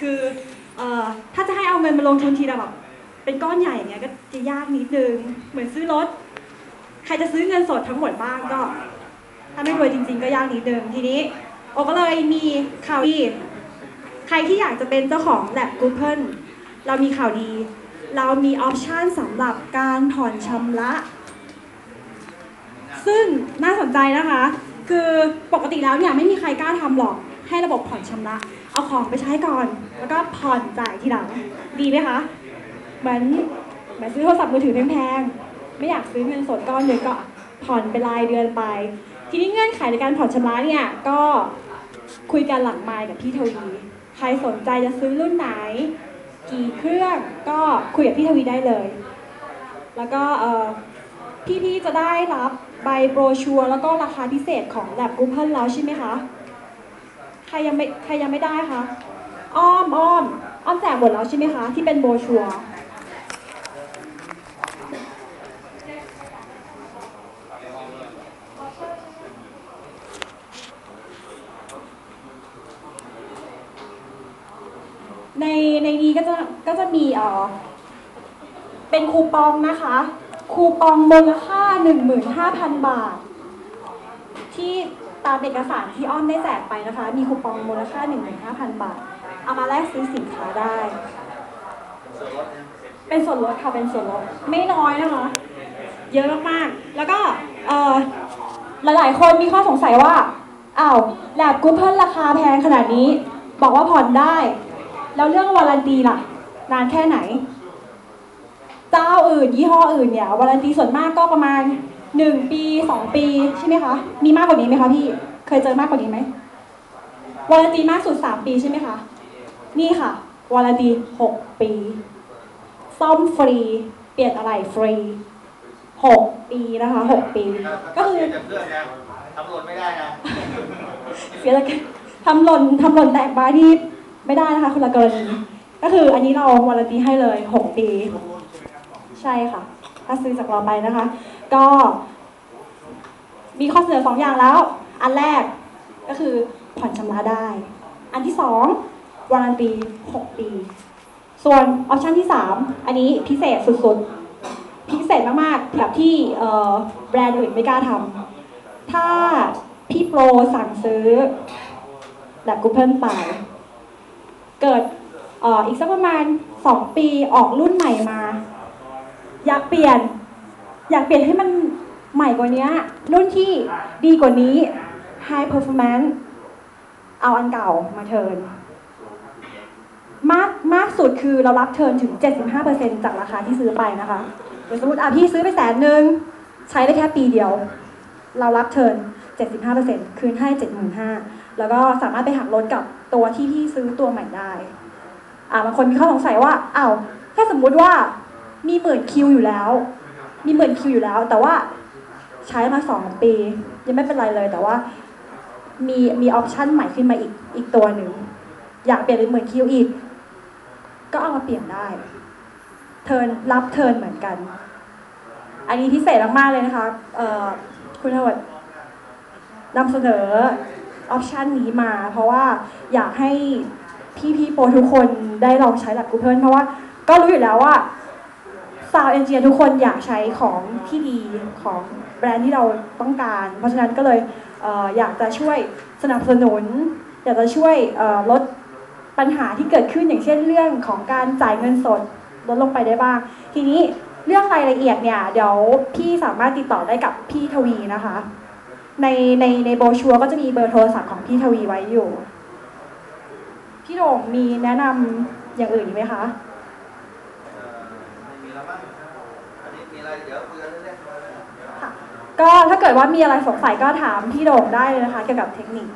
คืออถ้าจะให้เอาเงินมาลงทุนทีละแบบเป็นก้อนใหญ่เงี้ยก็จะยากนิดนึง เหมือนซื้อรถ ใครจะซื้อเงินสดทั้งหมดบ้างก็ ถ้าไม่รวยจริง ๆ ก็ยากนิดนึงทีนี้โอก็เลยมีข่าวดีใครที่อยากจะเป็นเจ้าของแลบ Google เรามีข่าวดี เรามีออปชันสำหรับการผ่อนชำระ ซึ่งน่าสนใจนะคะ คือปกติแล้วเนี่ยไม่มีใครกล้าทำหรอกให้ระบบผ่อนชำระ เอาของไปใช้ก่อน แล้วก็ผ่อนจ่ายทีหลัง ดีไหมคะ เหมือนเหมือนซื้อโทรศัพท์มือถือแพงๆ ไม่อยากซื้อเงินสดก้อนเดียวก็ผ่อนเป็นรายเดือนไป ทีนี้เงื่อนไขในการผ่อนชำระเนี่ยก็คุยกันหลังไมค์กับพี่ทวี ใครสนใจจะซื้อรุ่นไหน กี่เครื่องก็คุยกับพี่ทวีได้เลย แล้วก็เออพี่ๆจะได้รับใบโบรชัวร์แล้วก็ราคาพิเศษของแลบกูเพิลแล้วใช่ไหมคะ ใครยังไม่ใครยังไม่ได้คะอ้อมอ้อมอ้อมแจกหมดแล้วใช่ไหมคะที่เป็นโบชัวในในนี้ก็จะก็จะมีเอ่อเป็นคูปองนะคะ คูปองมูลค่า 15,000 บาท ที่ ตามเอกสารที่อ้อมได้แจกไปนะคะ มีคูปองมูลค่า 15,000 บาท เอามาแลกซื้อสินค้าได้ เป็นส่วนลดค่ะ เป็นส่วนลด ไม่น้อยนะคะ เยอะมากๆ แล้วก็เออหลายๆ คนมีข้อสงสัยว่า อ้าวแลบกูเพิลราคาแพงขนาดนี้ บอกว่าผ่อนได้ แล้วเรื่องวารันตีล่ะ นานแค่ไหน เจ้าอื่น ยี่ห้ออื่นเนี่ย วารันตีส่วนมากก็ประมาณ 1ปี2ปีใช่ไหมคะมีมากกว่านี้ไหมคะพี่เคยเจอมากกว่านี้ไหมวารันตีมากสุด3ปีใช่ไหมคะนี่ค่ะวารันตี6ปี ซ่อมฟรี เปลี่ยนอะไรฟรี6ปีนะคะ6ปี ก็คือจะเครื่องนะทำหล่นไม่ได้นะเสียละกันทำหล่นทำหล่นแตกบาที่ไม่ได้นะคะคนละกรณีก็คืออันนี้เราวารันตีให้เลย6ปี ใช่ค่ะ ถ้าซื้อจากเราไปนะคะ ก็มีข้อเสนอสองอย่างแล้ว อันแรกก็คือผ่อนชำระได้ อันที่สองวารันตี6ปี ส่วนออปชันที่3อันนี้พิเศษสุดๆ พิเศษมากๆแบบที่แบรนด์อื่นไม่กล้าทำถ้าพี่โปรสั่งซื้อแบบกูเพิ่มไป เกิดอ,อ,อีกสักประมาณ2ปีออกรุ่นใหม่มา อยากเปลี่ยน อยากเปลี่ยนให้มันใหม่กว่านี้รุ่นที่ดีกว่านี้ High Performance เอาอันเก่ามาเทินมากมากสุดคือเรารับเทินถึง 75%จากราคาที่ซื้อไปนะคะเดี๋ยสมมติอะพี่ซื้อไปแสนหนึ่งใช้ได้แค่ปีเดียว เรารับเทิน75%คืนให้ 75,000แล้วก็สามารถไปหักลดกับตัวที่พี่ซื้อตัวใหม่ได้ อ่าบางคนมีข้อสงสัยว่าอ้าวถ้าสมมุติว่ามีหมื่นคิวอยู่แล้ว มีหมื่นคิวอยู่แล้ว แต่ว่าใช้มาสองปี ยังไม่เป็นไรเลย แต่ว่ามีมีออปชันใหม่ขึ้นมาอีกอีกตัวหนึ่งอยากเปลี่ยนเป็นหมื่นคิวอีก ก็เอามาเปลี่ยนได้ เทิร์นรับเทิร์นเหมือนกัน อันนี้พิเศษมากๆเลยนะคะคุณทวดนำเสนอออปชันนี้มา เพราะว่าอยากให้พี่ๆโปรทุกคนได้ลองใช้หลัก Google เพราะว่าก็รู้อยู่แล้วว่า ซาวเอนจิเนียทุกคนอยากใช้ของที่ดีของแบรนด์ที่เราต้องการ เพราะฉะนั้นก็เลยเอออยากจะช่วยสนับสนุน อยากจะช่วยลดปัญหาที่เกิดขึ้นอย่างเช่นเรื่องของการจ่ายเงินสดลดลงไปได้บ้าง ทีนี้เรื่องรายละเอียดเนี่ยเดี๋ยวพี่สามารถติดต่อได้กับพี่ทวีนะคะ ในในในโบชัวก็จะมีเบอร์โทรศัพท์ของพี่ทวีไว้อยู่ พี่โด่งมีแนะนำอย่างอื่นไหมคะ ไม่มีแล้วมั้งอันนี้มีอะไรเดี๋ยวคุยกันเรื่อยๆ ก็ถ้าเกิดว่ามีอะไรสงสัยก็ถามพี่โด่งได้เลยนะคะ เกี่ยวกับเทคนิค